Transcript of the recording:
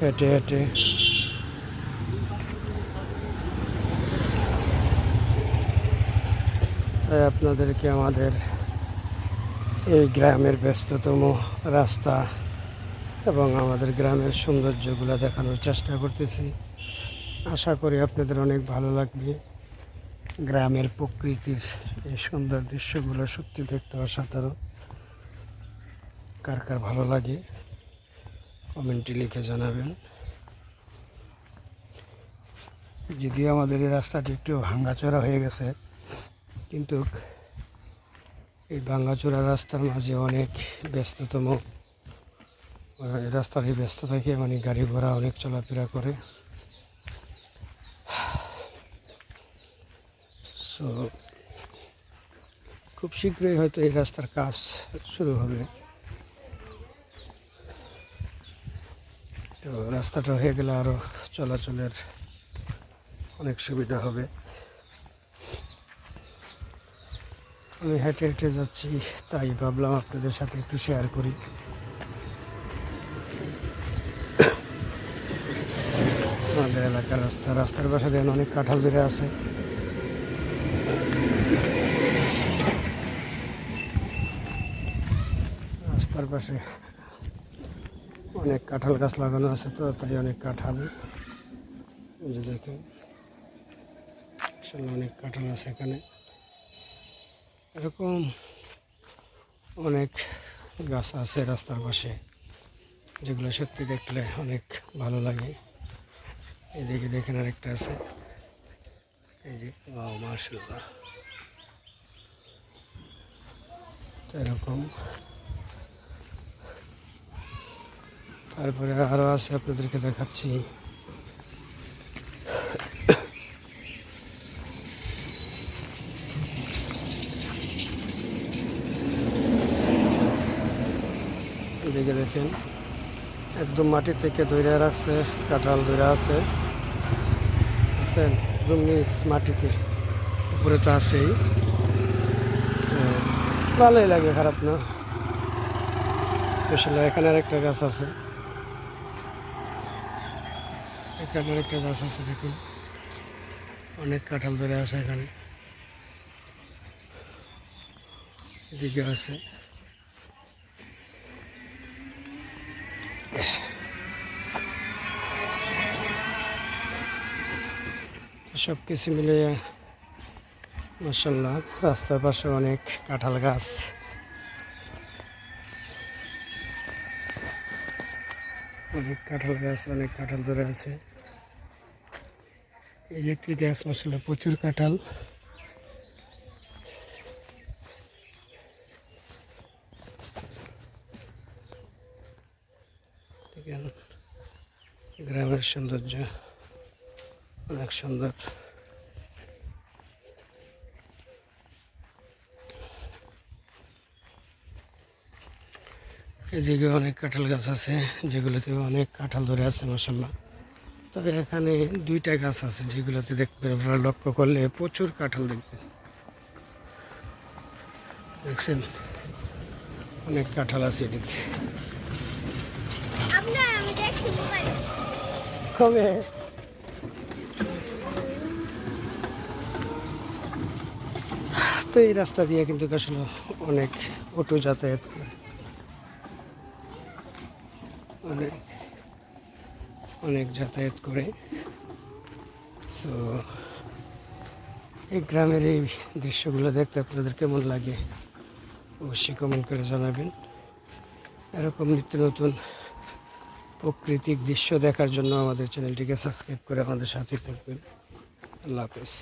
হেঁটে হেঁটে তাই আপনাদেরকে আমাদের এই গ্রামের ব্যস্ততম রাস্তা এবং আমাদের গ্রামের সৌন্দর্যগুলো দেখানোর চেষ্টা করতেছি। আশা করি আপনাদের অনেক ভালো লাগবে। গ্রামের প্রকৃতির এই সুন্দর দৃশ্যগুলো সত্যি দেখতে অসাধারণ। কার কার ভালো লাগে? কমেন্টে লিখে জানাবেন। যদিও আমাদের এই রাস্তাটি একটু ভাঙ্গাচোরা হয়ে গেছে, কিন্তু এই ভাঙ্গাচোরা রাস্তার মাঝে অনেক ব্যস্ততম, এই রাস্তার এই ব্যস্ত থেকে মানে গাড়ি ঘোড়া অনেক চলাফেরা করে। সো খুব শীঘ্রই হয়তো এই রাস্তার কাজ শুরু হবে। তো রাস্তাটা হয়ে গেলে আরও চলাচলের অনেক সুবিধা হবে। আমি হেঁটে হেঁটে যাচ্ছি, তাই ভাবলাম আপনাদের সাথে একটু শেয়ার করি। আমাদের এলাকার রাস্তা, রাস্তার পাশে দেখেন অনেক কাঁঠাল ধরে আছে। রাস্তার পাশে অনেক কাঁঠাল গাছ লাগানো আছে তো তাই অনেক কাঁঠাল। যে দেখুন আসলে অনেক কাঁঠাল আছে এখানে। এরকম অনেক গাছ আছে রাস্তার পাশে, যেগুলো সত্যি দেখলে অনেক ভালো লাগে। এদিকে দেখেন আরেকটা আছে। এই যে মার্শাল্লাহ তো এরকম তারপরে আরও আছে, আপনাদেরকে দেখাচ্ছি। এদিকে দেখেন, একদম মাটি থেকে ধরে রাখছে, কাঁঠাল ধরে আছে। একদম নিচ মাটিতে, উপরে তো আছেই। ভালোই লাগে, খারাপ না। আসলে এখানে আরেকটা গাছ আছে। এখানে আরেকটা গাছ আছে দেখুন। অনেক কাঁঠাল ধরে আছে এখানে। এদিকে আছে। সব কিছু মিলিয়ে মাসাল্লাহ রাস্তার পাশে অনেক কাঁঠাল গাছ। অনেক কাঁঠাল গাছ, অনেক কাঁঠাল ধরে আছে। এই যে একটি গাছ আসলে প্রচুর কাঁঠাল দেখেন গ্রামের সৌন্দর্য অনেক সুন্দর এদিকে অনেক কাঁঠাল গাছ আছে যেগুলোতে অনেক কাঁঠাল ধরে আছে মশাল্লা তবে এখানে দুইটা গাছ আছে যেগুলোতে দেখবেন আপনারা লক্ষ্য করলে প্রচুর কাঁঠাল দেখবেন। দেখছেন? অনেক কাঁঠাল আছে মোবাইল। কবে? তো এই রাস্তা দিয়ে কিন্তু আসলে অনেক অটো যাতায়াত করে। অনেক। অনেক যাতায়াত করে। সো এই গ্রামের এই দৃশ্যগুলো দেখতে আপনাদের কেমন লাগে অবশ্যই কমেন্ট করে জানাবেন। এরকম নিত্য নতুন প্রাকৃতিক দৃশ্য দেখার জন্য আমাদের চ্যানেলটিকে সাবস্ক্রাইব করে আমাদের সাথে থাকবেন। আল্লাহ হাফেজ।